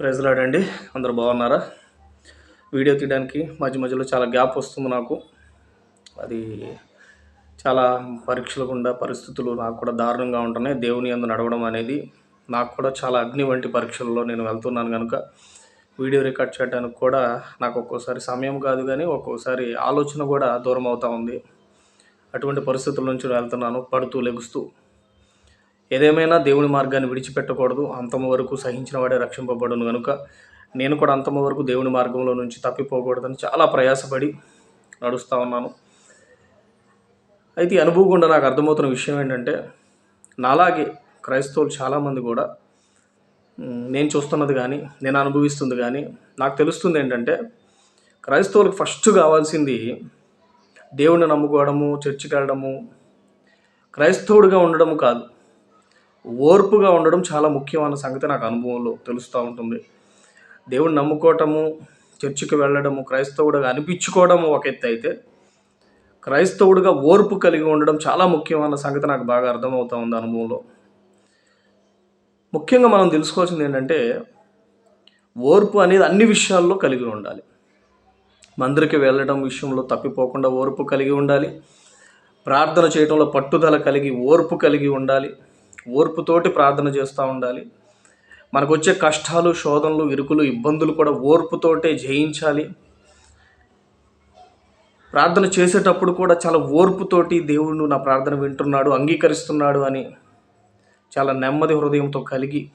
ప్రైజ్లాడండి అందరూ బాగున్నారా? వీడియో తీయడానికి మధ్య మధ్యలో చాలా గ్యాప్ వస్తుంది నాకు. అది చాలా పరీక్షలు గుండా పరిస్థితులు నాకు కూడా దారుణంగా ఉంటున్నాయి. దేవుని అందు నడవడం అనేది నాకు కూడా చాలా అగ్ని వంటి పరీక్షల్లో నేను వెళ్తున్నాను కనుక వీడియో రికార్డ్ చేయడానికి కూడా నాకు ఒక్కోసారి సమయం కాదు కానీ ఒక్కోసారి ఆలోచన కూడా దూరం అవుతా ఉంది. అటువంటి పరిస్థితుల నుంచి వెళ్తున్నాను పడుతూ లెగుస్తూ. ఏదేమైనా దేవుని మార్గాన్ని విడిచిపెట్టకూడదు. అంతము వరకు సహించిన వాడే రక్షింపబడును కనుక నేను కూడా అంతమ వరకు దేవుని మార్గంలో నుంచి తప్పిపోకూడదని చాలా ప్రయాసపడి నడుస్తూ ఉన్నాను. అయితే అనుభవం గుండా నాకు అర్థమవుతున్న విషయం ఏంటంటే నాలాగే క్రైస్తవులు చాలామంది కూడా నేను చూస్తున్నది కానీ నేను అనుభవిస్తుంది కానీ నాకు తెలుస్తుంది ఏంటంటే క్రైస్తవులకు ఫస్ట్ కావాల్సింది దేవుణ్ణి నమ్ముకోవడము చర్చికి వెళ్ళడము. క్రైస్తవుడిగా ఉండడము కాదు. ఓర్పుగా ఉండడం చాలా ముఖ్యమైన సంగతి నాకు అనుభవంలో తెలుస్తూ ఉంటుంది. దేవుడిని నమ్ముకోవటము చర్చికి వెళ్ళడము క్రైస్తవుడిగా అనిపించుకోవడము ఒక ఎత్తు అయితే క్రైస్తవుడిగా ఓర్పు కలిగి ఉండడం చాలా ముఖ్యమైన సంగతి నాకు బాగా అర్థమవుతూ ఉంది అనుభవంలో. ముఖ్యంగా మనం తెలుసుకోవాల్సింది ఏంటంటే ఓర్పు అనేది అన్ని విషయాల్లో కలిగి ఉండాలి. మందిరికి వెళ్ళడం విషయంలో తప్పిపోకుండా ఓర్పు కలిగి ఉండాలి. ప్రార్థన చేయడంలో పట్టుదల కలిగి ఓర్పు కలిగి ఉండాలి. ఓర్పుతోటి ప్రార్థన చేస్తూ ఉండాలి. మనకు వచ్చే కష్టాలు శోధనలు ఇరుకులు ఇబ్బందులు కూడా ఓర్పుతోటే జయించాలి. ప్రార్థన చేసేటప్పుడు కూడా చాలా ఓర్పుతోటి దేవుడు నా ప్రార్థన వింటున్నాడు అంగీకరిస్తున్నాడు అని చాలా నెమ్మది హృదయంతో కలిగి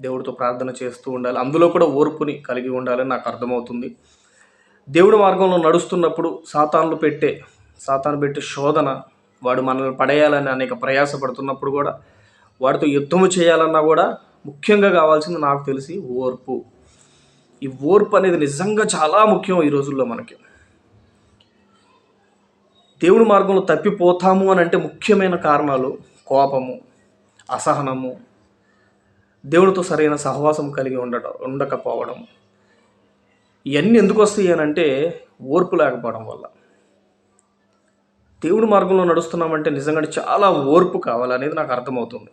దేవుడితో ప్రార్థన చేస్తూ ఉండాలి. అందులో కూడా ఓర్పుని కలిగి ఉండాలని నాకు అర్థమవుతుంది. దేవుడి మార్గంలో నడుస్తున్నప్పుడు సాతాన్లు పెట్టే సాతాను పెట్టే శోధన వాడు మనల్ని పడేయాలని అనేక ప్రయాసపడుతున్నప్పుడు కూడా వాటితో యుద్ధము చేయాలన్నా కూడా ముఖ్యంగా కావాల్సింది నాకు తెలిసి ఓర్పు. ఈ ఓర్పు అనేది నిజంగా చాలా ముఖ్యం ఈ రోజుల్లో మనకి. దేవుడి మార్గంలో తప్పిపోతాము అని అంటే ముఖ్యమైన కారణాలు కోపము అసహనము దేవుడితో సరైన సహవాసం కలిగి ఉండటం ఉండకపోవడం. ఇవన్నీ ఎందుకు వస్తాయి అని అంటే ఓర్పు లేకపోవడం వల్ల. దేవుడి మార్గంలో నడుస్తున్నామంటే నిజంగా చాలా ఓర్పు కావాలనేది నాకు అర్థమవుతుంది.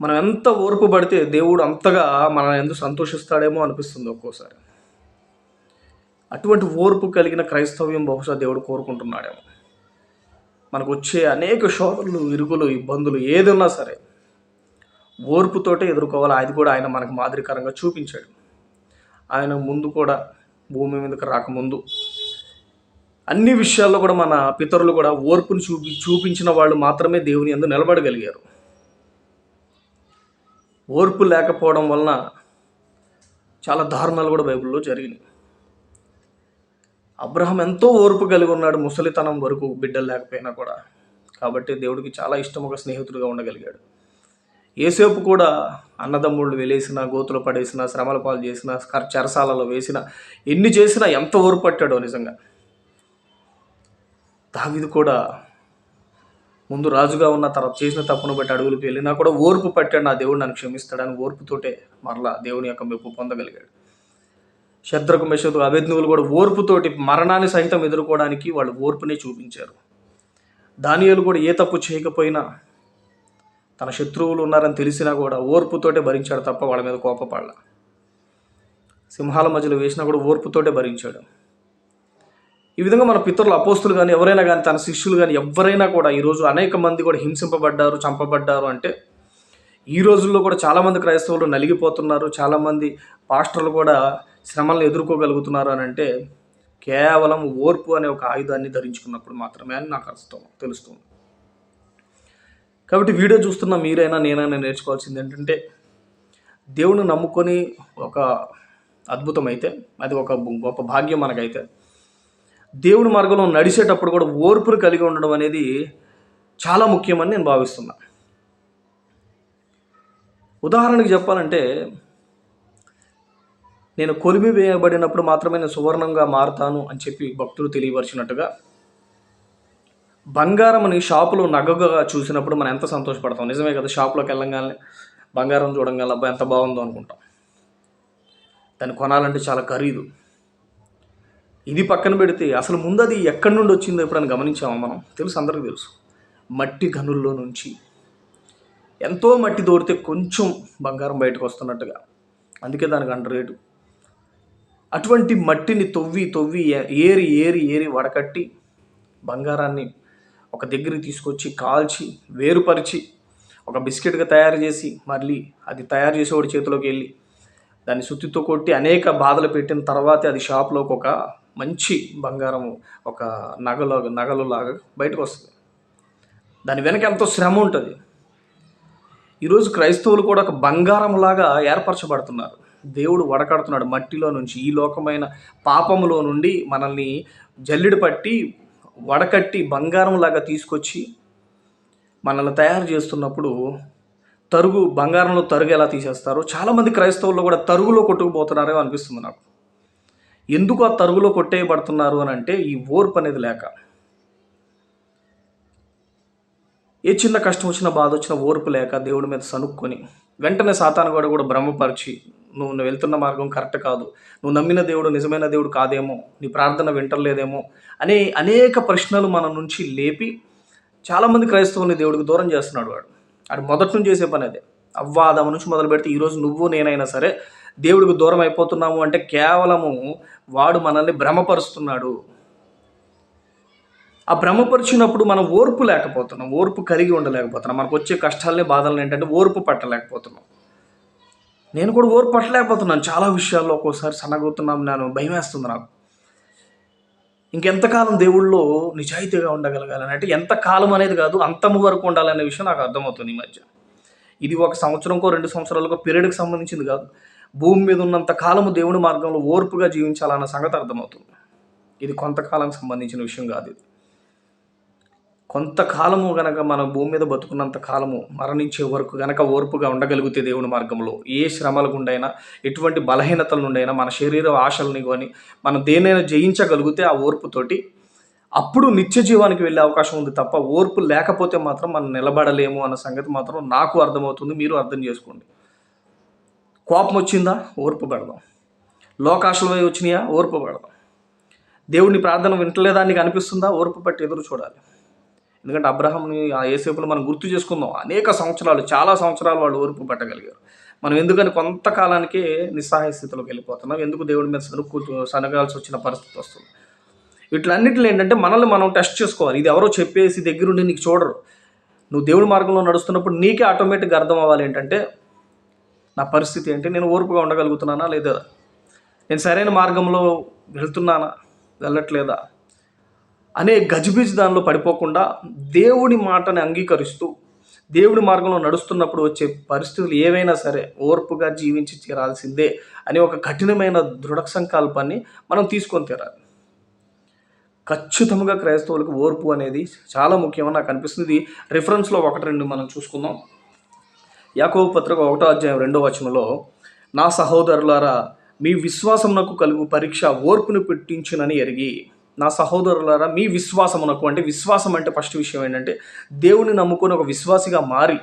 మనం ఎంత ఓర్పు పడితే దేవుడు అంతగా మన ఎందుకు సంతోషిస్తాడేమో అనిపిస్తుంది ఒక్కోసారి. అటువంటి ఓర్పు కలిగిన క్రైస్తవ్యం బహుశా దేవుడు కోరుకుంటున్నాడేమో. మనకు వచ్చే అనేక శోధనలు ఇరుగులు ఇబ్బందులు ఏదన్నా సరే ఓర్పుతోటే ఎదుర్కోవాలి. అది కూడా ఆయన మనకు మాదిరికరంగా చూపించాడు. ఆయన ముందు కూడా భూమి మీదకి రాకముందు అన్ని విషయాల్లో కూడా మన పితరులు కూడా ఓర్పుని చూపి చూపించిన వాళ్ళు మాత్రమే దేవుని ఎందు నిలబడగలిగారు. ఓర్పు లేకపోవడం వలన చాలా దారుణాలు కూడా బైబిల్లో జరిగినాయి. అబ్రహం ఎంతో ఓర్పు కలిగి ఉన్నాడు ముసలితనం వరకు బిడ్డలు లేకపోయినా కూడా. కాబట్టి దేవుడికి చాలా ఇష్టం ఒక స్నేహితుడిగా ఉండగలిగాడు. ఏసేపు కూడా అన్నదమ్ముళ్ళు వెలేసిన గోతులు పడేసిన శ్రమల పాలు చేసిన కర్- చెరసాలలో వేసిన ఎన్ని చేసినా ఎంత ఓర్పు పట్టాడో నిజంగా. దావిది కూడా ముందు రాజుగా ఉన్న తర్వాత చేసిన తప్పును బట్టి అడుగులకు వెళ్ళినా కూడా ఓర్పు పట్టాడు నా దేవుడు నన్ను క్షమిస్తాడని ఓర్పుతోటే మరలా దేవుని యొక్క మెప్పు పొందగలిగాడు. శత్రుకు మెషకు అభెజ్ఞులు కూడా ఓర్పుతోటి మరణాన్ని సహితం ఎదుర్కోవడానికి వాళ్ళు ఓర్పునే చూపించారు. దానియాలు కూడా ఏ తప్పు చేయకపోయినా తన శత్రువులు ఉన్నారని తెలిసినా కూడా ఓర్పుతోటే భరించాడు తప్ప వాళ్ళ మీద కోపపడలా. సింహాల మధ్యలో వేసినా కూడా ఓర్పుతోటే భరించాడు. ఈ విధంగా మన పితరులు అపోస్తులు కానీ ఎవరైనా కానీ తన శిష్యులు కానీ ఎవరైనా కూడా ఈరోజు అనేక మంది కూడా హింసింపబడ్డారు చంపబడ్డారు అంటే ఈ రోజుల్లో కూడా చాలామంది క్రైస్తవులు నలిగిపోతున్నారు. చాలామంది పాస్టర్లు కూడా శ్రమలను ఎదుర్కోగలుగుతున్నారు అని అంటే కేవలం ఓర్పు అనే ఒక ఆయుధాన్ని ధరించుకున్నప్పుడు మాత్రమే అని నాకు అర్థం తెలుస్తుంది. కాబట్టి వీడియో చూస్తున్న మీరైనా నేనైనా నేర్చుకోవాల్సింది ఏంటంటే దేవుని నమ్ముకొని ఒక అద్భుతం అయితే అది ఒక గొప్ప భాగ్యం మనకైతే దేవుని మార్గంలో నడిచేటప్పుడు కూడా ఓర్పును కలిగి ఉండడం అనేది చాలా ముఖ్యమని నేను భావిస్తున్నా. ఉదాహరణకి చెప్పాలంటే నేను కొలిమి వేయబడినప్పుడు మాత్రమే నేను సువర్ణంగా మారుతాను అని చెప్పి భక్తులు తెలియపరిచినట్టుగా బంగారంని షాపులో నగగా చూసినప్పుడు మనం ఎంత సంతోషపడతాం. నిజమే కదా షాప్లోకి వెళ్ళంగానే బంగారం చూడంగానే ఎంత బాగుందో అనుకుంటాం. దాన్ని కొనాలంటే చాలా ఖరీదు. ఇది పక్కన పెడితే అసలు ముందు అది ఎక్కడి నుండి వచ్చిందో ఎప్పుడైనా గమనించామా మనం? తెలుసు అందరికీ తెలుసు. మట్టి గనుల్లో నుంచి ఎంతో మట్టి దోడితే కొంచెం బంగారం బయటకు వస్తున్నట్టుగా. అందుకే దానికి అంత రేటు. అటువంటి మట్టిని తొవ్వి తొవ్వి ఏరి ఏరి ఏరి వడకట్టి బంగారాన్ని ఒక దగ్గరికి తీసుకొచ్చి కాల్చి వేరుపరిచి ఒక బిస్కెట్గా తయారు చేసి మళ్ళీ అది తయారు చేసేవాడి చేతిలోకి వెళ్ళి దాన్ని సుత్తితో కొట్టి అనేక బాధలు పెట్టిన తర్వాతే అది షాప్లోకి ఒక మంచి బంగారం ఒక నగలు నగలు లాగా బయటకు వస్తుంది దాని వెనక ఎంతో శ్రమ ఉంటుంది. ఈరోజు క్రైస్తవులు కూడా ఒక బంగారం లాగా ఏర్పరచబడుతున్నారు. దేవుడు వడకడుతున్నాడు మట్టిలో నుంచి ఈ లోకమైన పాపములో నుండి మనల్ని జల్లిడి పట్టి వడకట్టి బంగారం లాగా తీసుకొచ్చి మనల్ని తయారు చేస్తున్నప్పుడు తరుగు బంగారంలో తరుగు ఎలా తీసేస్తారు చాలామంది క్రైస్తవుల్లో కూడా తరుగులో కొట్టుకుపోతున్నారో అనిపిస్తుంది నాకు. ఎందుకు ఆ తరుగులో కొట్టేయబడుతున్నారు అని అంటే ఈ ఓర్పు అనేది లేక. ఏ చిన్న కష్టం వచ్చినా బాధ వచ్చిన ఓర్పు లేక దేవుడి మీద సనుక్కొని వెంటనే సాతానుగాడు కూడా బ్రహ్మపరిచి భ్రమపరిచి నువ్వు నువ్వు వెళ్తున్న మార్గం కరెక్ట్ కాదు. నువ్వు నమ్మిన దేవుడు నిజమైన దేవుడు కాదేమో. నీ ప్రార్థన వింటలేదేమో. అనే అనేక ప్రశ్నలు మన నుంచి లేపి చాలామంది క్రైస్తవుని దేవుడికి దూరం చేస్తున్నాడు వాడు. అది మొదటి నుంచి చేసే పని అదే. అవ్వాదమ నుంచి మొదలు పెడితే ఈరోజు నువ్వు నేనైనా సరే దేవుడికి దూరం అయిపోతున్నాము అంటే కేవలము వాడు మనల్ని భ్రమపరుస్తున్నాడు. ఆ భ్రమపరిచినప్పుడు మనం ఓర్పు లేకపోతున్నాం ఓర్పు కలిగి ఉండలేకపోతున్నాం. మనకు వచ్చే కష్టాలనే బాధలు ఏంటంటే ఓర్పు పట్టలేకపోతున్నాం. నేను కూడా ఓర్పు పట్టలేకపోతున్నాను. చాలా విషయాల్లో ఒక్కోసారి సన్నగవుతున్నాం నేను భయం వేస్తుంది నాకు. ఇంకెంతకాలం దేవుళ్ళో నిజాయితీగా ఉండగలగాలని అంటే ఎంత కాలం అనేది కాదు అంతము వరకు ఉండాలనే విషయం నాకు అర్థమవుతుంది ఈ మధ్య. ఇది ఒక సంవత్సరంకో రెండు సంవత్సరాలకో పీరియడ్కి సంబంధించింది కాదు. భూమి మీద ఉన్నంత కాలము దేవుని మార్గంలో ఓర్పుగా జీవించాలన్న సంగతి అర్థమవుతుంది. ఇది కొంతకాలం సంబంధించిన విషయం కాదు ఇది. కొంతకాలము గనక మనం భూమి మీద బతుకున్నంత కాలము మరణించే వరకు గనక ఓర్పుగా ఉండగలిగితే దేవుని మార్గంలో ఏ శ్రమల గుండైనా ఎటువంటి బలహీనతల నుండైనా మన శరీర ఆశలని కానీ మనం దేనైనా జయించగలిగితే ఆ ఓర్పుతోటి అప్పుడు నిత్య జీవానికి వెళ్ళే అవకాశం ఉంది తప్ప ఓర్పు లేకపోతే మాత్రం మనం నిలబడలేము అన్న సంగతి మాత్రం నాకు అర్థమవుతుంది మీరు అర్థం చేసుకోండి. కోపం వచ్చిందా? ఓర్పు పెడదాం లోకాశలు వచ్చినాయా? ఓర్పు పెడదాం దేవుడిని ప్రార్థన వింటలేదా? నీకు అనిపిస్తుందా? ఓర్పు పట్టి ఎదురు చూడాలి. ఎందుకంటే అబ్రహాంని ఆ ఏసేపులు మనం గుర్తు చేసుకుందాం. అనేక సంవత్సరాలు చాలా సంవత్సరాలు వాళ్ళు ఓర్పు పట్టగలిగారు. మనం ఎందుకని కొంతకాలానికే నిస్సహాయ స్థితిలోకి వెళ్ళిపోతున్నాం? ఎందుకు దేవుడి మీద సరుకు సనగాల్సి వచ్చిన పరిస్థితి వస్తుంది? వీటిలన్నింటిలో ఏంటంటే మనల్ని మనం టెస్ట్ చేసుకోవాలి. ఇది ఎవరో చెప్పేసి దగ్గరుండి నీకు చూడరు. నువ్వు దేవుడి మార్గంలో నడుస్తున్నప్పుడు నీకే ఆటోమేటిక్గా అర్థం అవ్వాలి ఏంటంటే నా పరిస్థితి ఏంటి? నేను ఓర్పుగా ఉండగలుగుతున్నానా లేదా? నేను సరైన మార్గంలో వెళ్తున్నానా? వెళ్ళట్లేదా? అనే గజిబిజి దానిలో పడిపోకుండా దేవుడి మాటని అంగీకరిస్తూ దేవుడి మార్గంలో నడుస్తున్నప్పుడు వచ్చే పరిస్థితులు ఏవైనా సరే ఓర్పుగా జీవించి తీరాల్సిందే అని ఒక కఠినమైన దృఢ సంకల్పాన్ని మనం తీసుకొని తీరాలి. ఖచ్చితంగా క్రైస్తవులకు ఓర్పు అనేది చాలా ముఖ్యమని నాకు అనిపిస్తుంది. రిఫరెన్స్లో ఒకటి రెండు మనం చూసుకుందాం. యాకోబ పత్రిక ఒకటో అధ్యాయం రెండో వచనంలో నా సహోదరులారా మీ విశ్వాసమునకు కలుగు పరీక్ష ఓర్పును పెట్టించునని ఎరిగి నా సహోదరులారా మీ విశ్వాసమునకు అంటే విశ్వాసం అంటే ఫస్ట్ విషయం ఏంటంటే దేవుని నమ్ముకొని ఒక విశ్వాసిగా మారి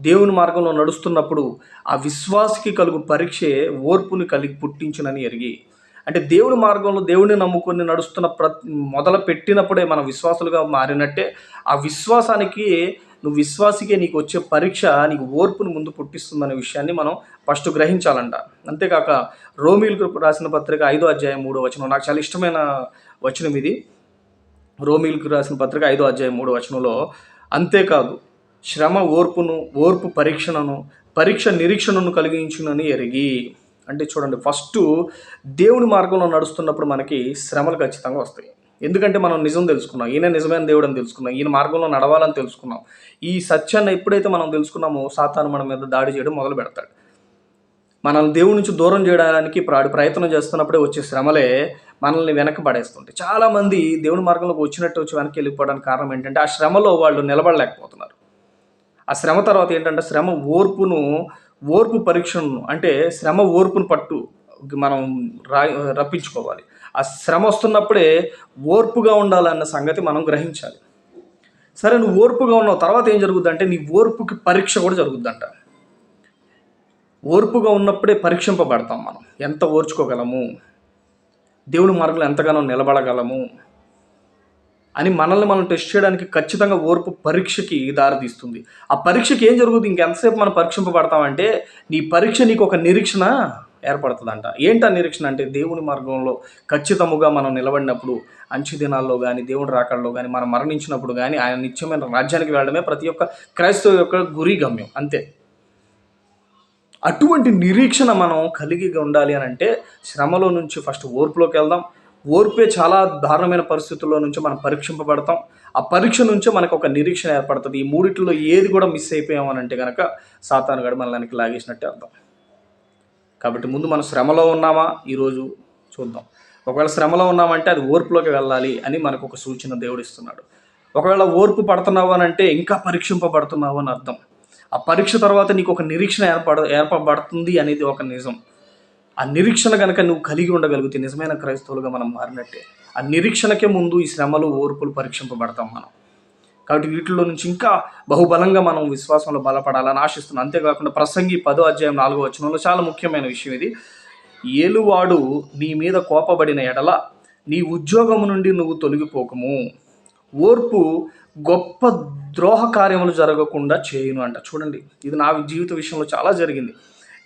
దేవుని మార్గంలో నడుస్తున్నప్పుడు ఆ విశ్వాసికి కలుగు పరీక్షే ఓర్పుని కలిగి పుట్టించునని ఎరిగి అంటే దేవుని మార్గంలో దేవుని నమ్ముకొని నడుస్తున్న ప్ర మొదలు పెట్టినప్పుడే మన విశ్వాసులుగా మారినట్టే ఆ విశ్వాసానికి నువ్వు విశ్వాసికే నీకు వచ్చే పరీక్ష నీకు ఓర్పును ముందు పుట్టిస్తుందనే విషయాన్ని మనం ఫస్ట్ గ్రహించాలంట. అంతేకాక రోమిల్కు రాసిన పత్రిక ఐదో అధ్యాయం మూడో వచనం నాకు చాలా ఇష్టమైన వచనం ఇది. రోమిల్కు రాసిన పత్రిక ఐదో అధ్యాయం మూడో వచనంలో అంతేకాదు శ్రమ ఓర్పును ఓర్పు పరీక్షణను పరీక్ష నిరీక్షణను కలిగించునని ఎరిగి. అంటే చూడండి ఫస్ట్ దేవుని మార్గంలో నడుస్తున్నప్పుడు మనకి శ్రమలు ఖచ్చితంగా వస్తాయి. ఎందుకంటే మనం నిజం తెలుసుకున్నాం. ఈయన నిజమైన దేవుడు అని తెలుసుకున్నాం. ఈయన మార్గంలో నడవాలని తెలుసుకున్నాం. ఈ సత్యాన్ని ఎప్పుడైతే మనం తెలుసుకున్నామో సాతాను మన మీద దాడి చేయడం మొదలు పెడతాడు. మనల్ని దేవుడి నుంచి దూరం చేయడానికి ప్రాడు ప్రయత్నం చేస్తున్నప్పుడే వచ్చే శ్రమలే మనల్ని వెనక పడేస్తుంటాయి. చాలామంది దేవుని మార్గంలోకి వచ్చినట్టు వచ్చి వెనక్కి వెళ్ళిపోవడానికి కారణం ఏంటంటే ఆ శ్రమలో వాళ్ళు నిలబడలేకపోతున్నారు. ఆ శ్రమ తర్వాత ఏంటంటే శ్రమ ఓర్పును ఓర్పు పరీక్షను అంటే శ్రమ ఓర్పును పట్టు మనం రా రప్పించుకోవాలి. ఆ శ్రమ వస్తున్నప్పుడే ఓర్పుగా ఉండాలన్న సంగతి మనం గ్రహించాలి. సరే నువ్వు ఓర్పుగా ఉన్నావు తర్వాత ఏం జరుగుద్దంటే నీ ఓర్పుకి పరీక్ష కూడా జరుగుద్దంట. ఓర్పుగా ఉన్నప్పుడే పరీక్షింపబడతాం మనం. ఎంత ఓర్చుకోగలము? దేవుని మార్గంలో ఎంతగానో నిలబడగలము? అని మనల్ని మనం టెస్ట్ చేయడానికి ఖచ్చితంగా ఓర్పు పరీక్షకి దారితీస్తుంది ఆ పరీక్షకి ఏం జరుగుతుంది ఇంకెంతసేపు మనం పరీక్షింపబడతామంటే నీ పరీక్ష నీకు ఒక నిరీక్షణ ఏర్పడుతుందంట. ఏంటి నిరీక్షణ? అంటే దేవుని మార్గంలో ఖచ్చితముగా మనం నిలబడినప్పుడు అంచు దినాల్లో కానీ దేవుని రాకడలో కానీ మనం మరణించినప్పుడు కానీ ఆయన నిత్యమైన రాజ్యానికి వెళ్ళడమే ప్రతి ఒక్క క్రైస్తవ యొక్క గురి గమ్యం. అంతే. అటువంటి నిరీక్షణ మనం కలిగి ఉండాలి అని అంటే శ్రమలో నుంచి ఫస్ట్ ఓర్పులోకి వెళ్దాం. ఓర్పే చాలా దారుణమైన పరిస్థితుల్లో నుంచి మనం పరీక్షింపబడతాం. ఆ పరీక్ష నుంచే మనకు ఒక నిరీక్షణ ఏర్పడుతుంది. ఈ మూడిట్లో ఏది కూడా మిస్ అయిపోయామని అంటే కనుక సాతాను గడి మనల్ని లాగేసినట్టే అర్థం. కాబట్టి ముందు మనం శ్రమలో ఉన్నామా? ఈరోజు చూద్దాం. ఒకవేళ శ్రమలో ఉన్నామంటే అది ఓర్పులోకి వెళ్ళాలి అని మనకు ఒక సూచన దేవుడు ఇస్తున్నాడు. ఒకవేళ ఓర్పు పడుతున్నావు అని అంటే ఇంకా పరీక్షింపబడుతున్నావు అని అర్థం. ఆ పరీక్ష తర్వాత నీకు ఒక నిరీక్షణ ఏర్పడ ఏర్పడబడుతుంది అనేది ఒక నిజం. ఆ నిరీక్షణ కనుక నువ్వు కలిగి ఉండగలిగితే నిజమైన క్రైస్తవులుగా మనం మారినట్టే ఆ నిరీక్షణకే ముందు ఈ శ్రమలు ఓర్పులు పరీక్షింపబడతాం మనం. కాబట్టి వీటిలో నుంచి ఇంకా బహుబలంగా మనం విశ్వాసంలో బలపడాలని ఆశిస్తున్నాం. అంతేకాకుండా ప్రసంగి పదో అధ్యాయం నాలుగో వచనంలో చాలా ముఖ్యమైన విషయం ఇది. ఏలువాడు నీ మీద కోపబడిన ఎడల నీ ఉద్యోగము నుండి నువ్వు తొలగిపోకము. ఓర్పు గొప్ప ద్రోహ కార్యములు జరగకుండా చేయను అంట. చూడండి ఇది నా జీవిత విషయంలో చాలా జరిగింది.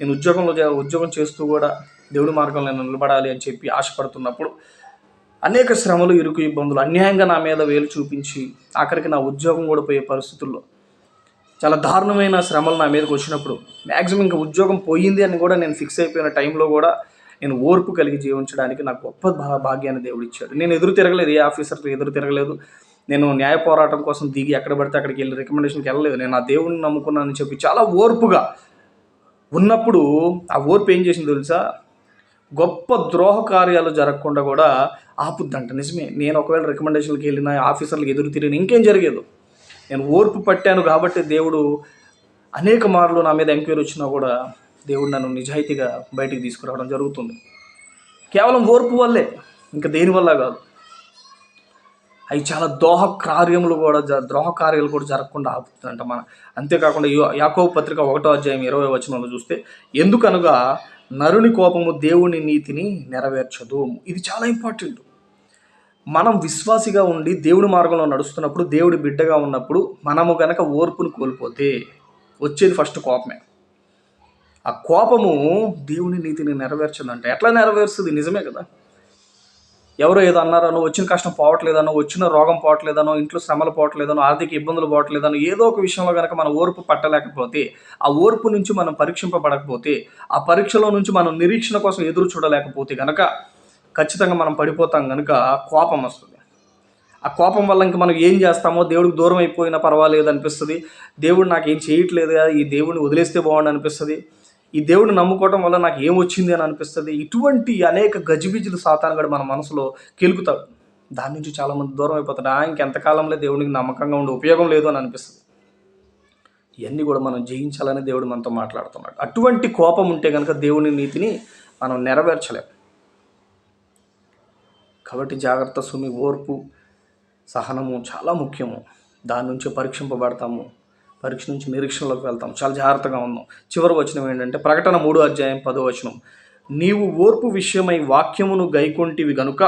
నేను ఉద్యోగంలో ఉద్యోగం చేస్తూ కూడా దేవుడి మార్గంలో నిలబడాలి అని చెప్పి ఆశపడుతున్నప్పుడు అనేక శ్రమలు ఇరుకు ఇబ్బందులు అన్యాయంగా నా మీద వేలు చూపించి ఆఖరికి నా ఉద్యోగం కూడా పోయే పరిస్థితుల్లో చాలా దారుణమైన శ్రమలు నా మీదకి వచ్చినప్పుడు మ్యాక్సిమం ఇంకా ఉద్యోగం పోయింది అని కూడా నేను ఫిక్స్ అయిపోయిన టైంలో కూడా నేను ఓర్పు కలిగి జీవించడానికి నాకు గొప్ప భా- భాగ్యాన్ని దేవుడు ఇచ్చాడు. నేను ఎదురు తిరగలేదు ఏ ఆఫీసర్తో ఎదురు తిరగలేదు. నేను న్యాయ పోరాటం కోసం దిగి ఎక్కడ పడితే అక్కడికి వెళ్ళి రికమెండేషన్కి వెళ్ళలేదు. నేను ఆ దేవుడిని నమ్ముకున్నానని చెప్పి చాలా ఓర్పుగా ఉన్నప్పుడు ఆ ఓర్పు ఏం చేసింది తెలుసా? గొప్ప ద్రోహ కార్యాలు జరగకుండా కూడా ఆపుద్దంట. నిజమే నేను ఒకవేళ రికమెండేషన్కి వెళ్ళిన ఆఫీసర్లకు ఎదురు తిరిగిన ఇంకేం జరిగేదు. నేను ఓర్పు పట్టాను కాబట్టి దేవుడు అనేక మార్లు నా మీద ఎంక్వైరీ వచ్చినా కూడా దేవుడు నన్ను నిజాయితీగా బయటికి తీసుకురావడం జరుగుతుంది. కేవలం ఓర్పు వల్లే ఇంకా దేని వల్ల కాదు. అవి చాలా దోహ కార్యములు కూడా జ ద్రోహ కార్యాలు కూడా జరగకుండా ఆపుతుందంట మన. అంతేకాకుండా యాకో పత్రిక ఒకటో అధ్యాయం ఇరవై వచనంలో చూస్తే ఎందుకనగా నరుని కోపము దేవుని నీతిని నెరవేర్చదు. ఇది చాలా ఇంపార్టెంట్. మనం విశ్వాసిగా ఉండి దేవుడి మార్గంలో నడుస్తున్నప్పుడు దేవుడి బిడ్డగా ఉన్నప్పుడు మనము గనక ఓర్పును కోల్పోతే వచ్చేది ఫస్ట్ కోపమే. ఆ కోపము దేవుని నీతిని నెరవేర్చదంట. ఎట్లా నెరవేరుస్తుంది? నిజమే కదా. ఎవరో ఏదో అన్నారనో వచ్చిన కష్టం పోవట్లేదనో వచ్చిన రోగం పోవట్లేదనో ఇంట్లో శ్రమలు పోవట్లేదనో ఆర్థిక ఇబ్బందులు పోవట్లేదనో ఏదో ఒక విషయంలో కనుక మన ఓర్పు పట్టలేకపోతే ఆ ఓర్పు నుంచి మనం పరీక్షింపబడకపోతే ఆ పరీక్షలో నుంచి మనం నిరీక్షణ కోసం ఎదురు చూడలేకపోతే కనుక ఖచ్చితంగా మనం పడిపోతాం కనుక కోపం వస్తుంది. ఆ కోపం వల్ల ఇంక మనం ఏం చేస్తామో దేవుడికి దూరం అయిపోయినా పర్వాలేదు అనిపిస్తుంది. దేవుడు నాకు ఏం చేయట్లేదు ఈ దేవుడిని వదిలేస్తే బాగుండు అనిపిస్తుంది. ఈ దేవుడిని నమ్ముకోవడం వల్ల నాకు ఏం వచ్చింది అని అనిపిస్తుంది? ఇటువంటి అనేక గజిబిజులు సాతానుగడు మన మనసులో కెలుకుతారు దాని నుంచి చాలామంది దూరం అయిపోతారు. ఆ ఇంకెంతకాలంలో దేవునికి నమ్మకంగా ఉండే ఉపయోగం లేదు అని అనిపిస్తుంది. ఇవన్నీ కూడా మనం జయించాలని దేవుడు మనతో మాట్లాడుతున్నాడు. అటువంటి కోపం ఉంటే కనుక దేవుని నీతిని మనం నెరవేర్చలేం. కాబట్టి జాగ్రత్త సుమి ఓర్పు సహనము చాలా ముఖ్యము. దాని నుంచి పరీక్షింపబడతాము. పరీక్ష నుంచి నిరీక్షణలోకి వెళ్తాం. చాలా జాగ్రత్తగా ఉందాం చివరి వచనం ఏంటంటే ప్రకటన మూడో అధ్యాయం పదో వచనం. నీవు ఓర్పు విషయమై వాక్యమును గైకొంటివి గనుక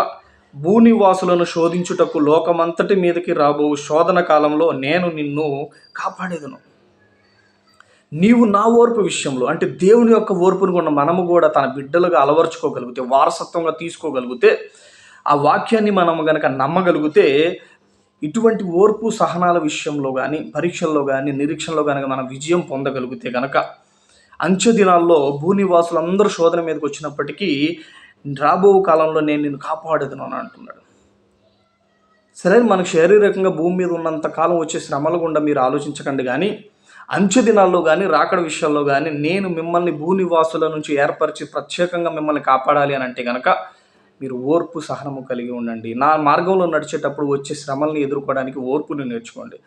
భూనివాసులను శోధించుటకు లోకమంతటి మీదకి రాబో శోధన కాలంలో నేను నిన్ను కాపాడేదను. నీవు నా ఓర్పు విషయంలో అంటే దేవుని యొక్క ఓర్పును కూడా మనము కూడా తన బిడ్డలుగా అలవర్చుకోగలిగితే వారసత్వంగా తీసుకోగలిగితే ఆ వాక్యాన్ని మనం గనక నమ్మగలిగితే ఇటువంటి ఓర్పు సహనాల విషయంలో కానీ పరీక్షల్లో కానీ నిరీక్షణలో కనుక మనం విజయం పొందగలిగితే కనుక అంచె దినాల్లో భూనివాసులందరూ శోధన మీదకి వచ్చినప్పటికీ రాబో కాలంలో నేను నిన్ను కాపాడేదను అని అంటున్నాడు. సరే మనకు శారీరకంగా భూమి మీద ఉన్నంత కాలం వచ్చే శ్రమల గుండా మీరు ఆలోచించకండి కానీ అంచె దినాల్లో కానీ రాకడ విషయాల్లో కానీ నేను మిమ్మల్ని భూనివాసుల నుంచి ఏర్పరిచి ప్రత్యేకంగా మిమ్మల్ని కాపాడాలి అని అంటే కనుక మీరు ఓర్పు సహనము కలిగి ఉండండి. నా మార్గంలో నడిచేటప్పుడు వచ్చే శ్రమల్ని ఎదుర్కోవడానికి ఓర్పుని నేర్చుకోండి.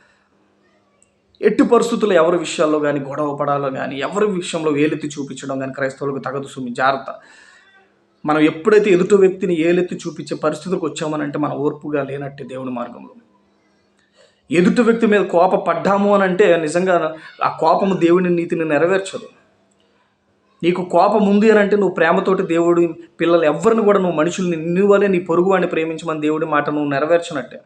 ఎట్టి పరిస్థితుల్లో ఎవరి విషయాల్లో కానీ గొడవ పడాలో కానీ ఎవరి విషయంలో వేలెత్తి చూపించడం కానీ క్రైస్తవులకు తగదు సుమి జాగ్రత్త. మనం ఎప్పుడైతే ఎదుటి వ్యక్తిని ఏలెత్తి చూపించే పరిస్థితులకు వచ్చామనంటే మన ఓర్పుగా లేనట్టే దేవుని మార్గంలో. ఎదుటి వ్యక్తి మీద కోప పడ్డాము అని అంటే నిజంగా ఆ కోపము దేవుని నీతిని నెరవేర్చదు. నీకు కోపం ఉంది అని అంటే నువ్వు ప్రేమతోటి దేవుడు పిల్లలు ఎవరిని కూడా నువ్వు మనుషుల్ని నిన్ను వలే నీ పొరుగు వాడిని ప్రేమించమని దేవుడి మాట నువ్వు నెరవేర్చినట్టే.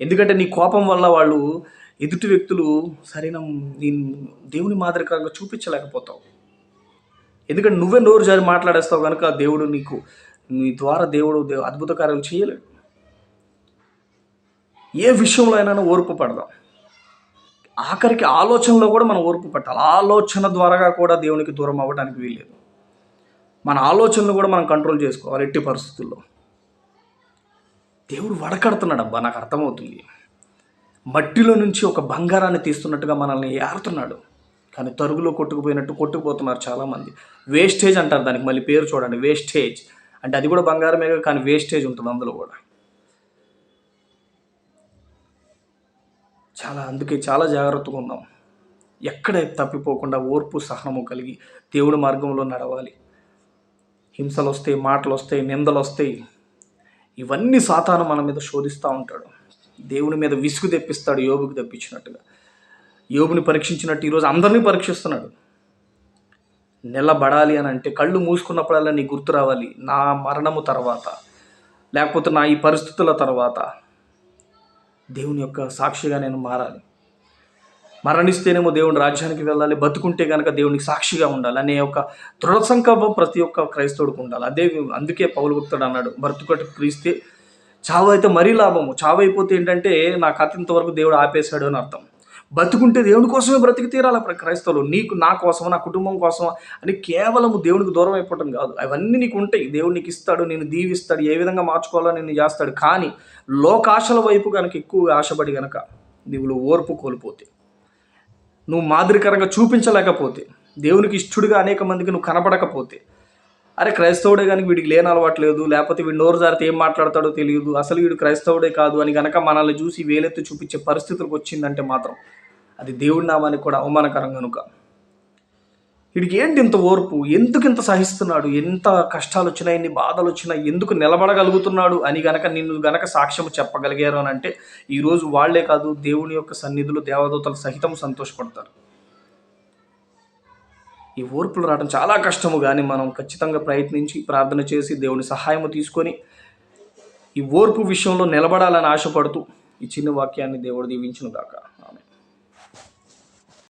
ఎందుకంటే నీ కోపం వల్ల వాళ్ళు ఎదుటి వ్యక్తులు సరైన నీ దేవుని మాదిరికరంగా చూపించలేకపోతావు. ఎందుకంటే నువ్వే నోరు జారి మాట్లాడేస్తావు కనుక దేవుడు నీకు నీ ద్వారా దేవుడు అద్భుత కార్యాలు చేయలేడు. ఏ విషయంలో అయినా ఓర్పు పడదాం. ఆఖరికి ఆలోచనలో కూడా మనం ఓర్పు పట్టాలి. ఆలోచన ద్వారా కూడా దేవునికి దూరం అవ్వడానికి వీల్లేదు. మన ఆలోచనలు కూడా మనం కంట్రోల్ చేసుకోవాలి ఎట్టి పరిస్థితుల్లో. దేవుడు వడకడుతున్నాడు అబ్బా నాకు అర్థమవుతుంది. మట్టిలో నుంచి ఒక బంగారాన్ని తీస్తున్నట్టుగా మనల్ని ఏరుతున్నాడు. కానీ తరుగులో కొట్టుకుపోయినట్టు కొట్టుకుపోతున్నారు చాలామంది. వేస్టేజ్ అంటారు దానికి మళ్ళీ పేరు చూడండి. వేస్టేజ్ అంటే అది కూడా బంగారమే కానీ వేస్టేజ్ ఉంటుంది అందులో కూడా. చాలా అందుకే చాలా జాగ్రత్తగా ఉన్నాం. ఎక్కడ తప్పిపోకుండా ఓర్పు సహనము కలిగి దేవుడి మార్గంలో నడవాలి. హింసలు వస్తాయి మాటలు వస్తాయి నిందలు వస్తాయి ఇవన్నీ సాతాను మన మీద శోధిస్తూ ఉంటాడు. దేవుని మీద విసుగు తెప్పిస్తాడు యోగుకు తెప్పించినట్టుగా. యోగుని పరీక్షించినట్టు ఈరోజు అందరినీ పరీక్షిస్తున్నాడు. నిలబడాలి అని అంటే కళ్ళు మూసుకున్నప్పుడల్లా నీ గుర్తు రావాలి నా మరణము తర్వాత లేకపోతే నా ఈ పరిస్థితుల తర్వాత. దేవుని యొక్క సాక్షిగా నేను మారాలి. మరణిస్తేనేమో దేవుని రాజ్యానికి వెళ్ళాలి. బతుకుంటే కనుక దేవునికి సాక్షిగా ఉండాలి అనే ఒక దృఢ సంకల్పం ప్రతి ఒక్క క్రైస్తవుడికి ఉండాలి. అదే అందుకే పౌలు భక్తుడు అన్నాడు బ్రతుకటి క్రీస్తే చావు అయితే మరీ లాభము. చావు అయిపోతే ఏంటంటే నాకు అతింతవరకు ఇంతవరకు దేవుడు ఆపేశాడు అని అర్థం. బతుకుంటే దేవుని కోసమే బ్రతికి తీరాలి అప్పుడు క్రైస్తవులు. నీకు నా కోసం నా కుటుంబం కోసం అని కేవలం దేవునికి దూరం అయిపోవటం కాదు. అవన్నీ నీకు ఉంటాయి. దేవుడు నీకు ఇస్తాడు నేను దీవిస్తాడు ఏ విధంగా మార్చుకోవాలో నేను చేస్తాడు. కానీ లోకాశల వైపు కనుక ఎక్కువ ఆశపడి కనుక నువ్వు ఓర్పు కోల్పోతే నువ్వు మాదిరికరంగా చూపించలేకపోతే దేవునికి ఇష్టడుగా అనేక మందికి నువ్వు కనపడకపోతే అరే క్రైస్తవుడే కానీ వీడికి లేని అలవాట్లేదు లేకపోతే వీడు నోరు జారితే ఏం మాట్లాడతాడో తెలియదు అసలు వీడు క్రైస్తవుడే కాదు అని గనక మనల్ని చూసి వేలెత్తి చూపించే పరిస్థితులకు వచ్చిందంటే మాత్రం అది దేవుడి నామానికి కూడా అవమానకరం కనుక వీడికి ఏంటి ఇంత ఓర్పు? ఎందుకు ఇంత సహిస్తున్నాడు? ఎంత కష్టాలు వచ్చినా ఎన్ని బాధలు వచ్చినా ఎందుకు నిలబడగలుగుతున్నాడు అని గనక నిన్ను గనక సాక్ష్యం చెప్పగలిగారు అని అంటే ఈరోజు వాళ్ళే కాదు దేవుని యొక్క సన్నిధులు దేవదూతలు సహితం సంతోషపడతారు. ఈ ఓర్పులు రావడం చాలా కష్టము కానీ మనం ఖచ్చితంగా ప్రయత్నించి ప్రార్థన చేసి దేవుని సహాయము తీసుకొని ఈ ఓర్పు విషయంలో నిలబడాలని ఆశపడుతూ ఈ చిన్న వాక్యాన్ని దేవుడు దీవించును గాక